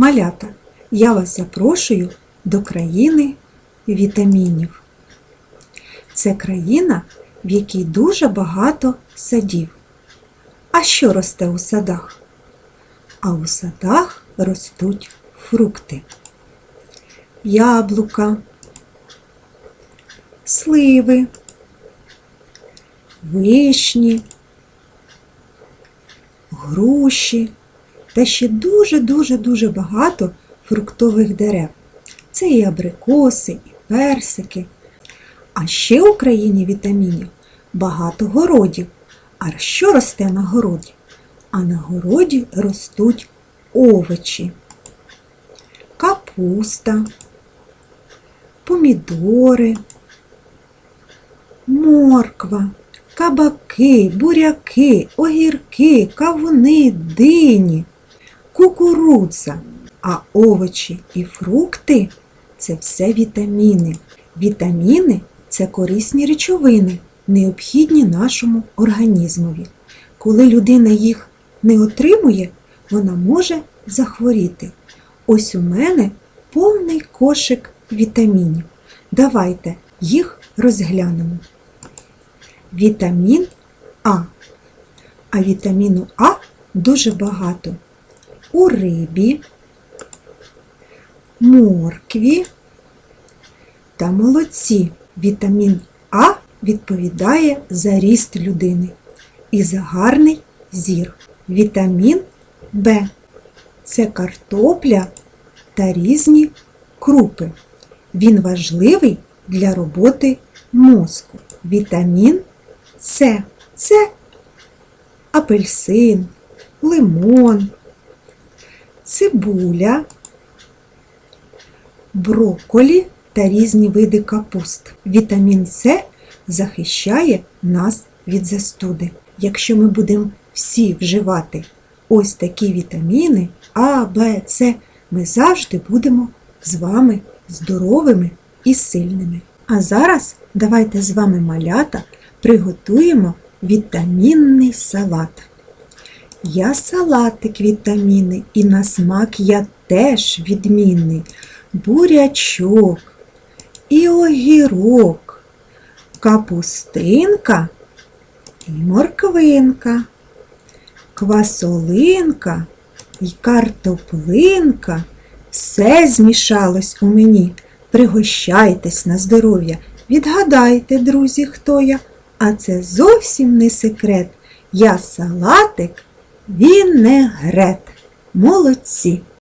Малята, я вас запрошую до країни вітамінів. Це країна, в якій дуже багато садів. А що росте у садах? А у садах ростуть фрукти. Яблука, сливи, вишні, груші та ще дуже-дуже-дуже багато фруктових дерев. Це і абрикоси, і персики. А ще у країні вітамінів багато городів. А що росте на городі? А на городі ростуть овочі, капуста, помідори, морква, кабаки, буряки, огірки, кавуни, дині, кукурудза. А овочі і фрукти це все вітаміни. Вітаміни це корисні речовини, необхідні нашому організмові. Коли людина їх не отримує, вона може захворіти. Ось у мене повний кошик вітамінів. Давайте їх розглянемо. Вітамін А. А вітаміну А дуже багато. У рибі, моркві та молоці. Вітамін А відповідає за ріст людини і за гарний зір. Вітамін Б це картопля та різні крупи. Він важливий для роботи мозку. Вітамін С це апельсин, лимон, цибуля, брокколі та різні види капуст. Вітамін С захищає нас від застуди. Якщо ми будемо всі вживати ось такі вітаміни А, Б, С, ми завжди будемо з вами здоровими і сильними. А зараз давайте з вами малята приготуємо вітамінний салат. Я салатик вітаміни і на смак я теж відмінний. Бурячок і огірок, капустинка і морквинка, квасолинка і картоплинка. Все змішалось у мені. Пригощайтесь на здоров'я. Відгадайте, друзі, хто я. А це зовсім не секрет. Я салатик, він не грет. Молодці!